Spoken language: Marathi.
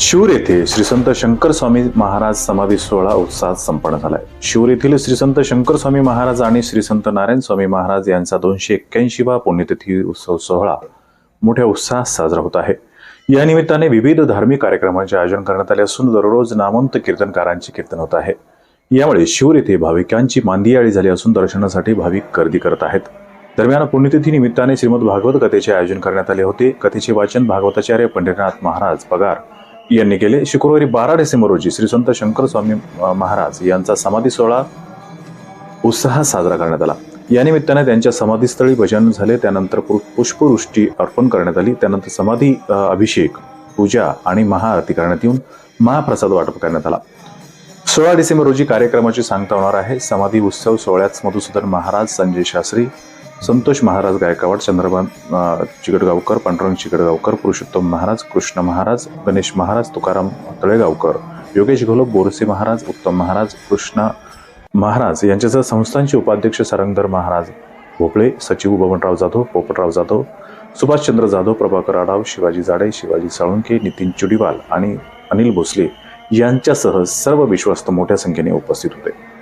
शिवूर येथे श्री संत शंकर स्वामी महाराज समाधी सोहळा उत्साहात संपन्न झालाय. शिवूर येथील श्री संत शंकर स्वामी महाराज आणि श्री संत नारायण स्वामी महाराज यांचा दोनशे एक्क्याऐंशीवा पुण्यतिथी उत्सव सोहळा मोठ्या उत्साहात साजरा होत आहे. या निमित्ताने विविध धार्मिक कार्यक्रमांचे आयोजन करण्यात आले असून दररोज नामवंत कीर्तनकारांचे कीर्तन होत आहे. यामुळे शिवूर येथे भाविकांची मांदियाळी झाली असून दर्शनासाठी भाविक गर्दी करत आहेत. दरम्यान पुण्यतिथी निमित्ताने श्रीमद भागवत कथेचे आयोजन करण्यात आले होते. कथेचे वाचन भागवताचार्य पंढरीनाथ महाराज पगार यांनी केले. शुक्रवारी बारा डिसेंबर रोजी श्री संत शंकर स्वामी महाराज यांचा समाधी सोहळा उत्साहात साजरा करण्यात आला. या निमित्ताने त्यांच्या समाधीस्थळी भजन झाले. त्यानंतर पु- पुष्पवृष्टी अर्पण करण्यात आली. त्यानंतर समाधी अभिषेक पूजा आणि महाआरती करण्यात येऊन महाप्रसाद वाटप करण्यात आला. सोळा डिसेंबर रोजी कार्यक्रमाची सांगता होणार आहे. समाधी उत्सव सोहळ्यात मधुसूदन महाराज संजय शास्त्री संतोष महाराज गायकवाड चंद्रकांत चिकटगावकर पांडुरंग चिकटगावकर पुरुषोत्तम महाराज कृष्ण महाराज गणेश महाराज तुकाराम तळेगावकर योगेश घोलप बोरसे महाराज उत्तम महाराज कृष्ण महाराज यांच्यासह संस्थांचे उपाध्यक्ष सरंगधर महाराज भोपळे सचिव बबनराव जाधव पोपटराव जाधव सुभाषचंद्र जाधव प्रभाकर आढाव शिवाजी जाडे शिवाजी साळुंके नितीन चुडीवाल आणि अनिल भोसले यांच्यासह सर्व विश्वस्त मोठ्या संख्येने उपस्थित होते.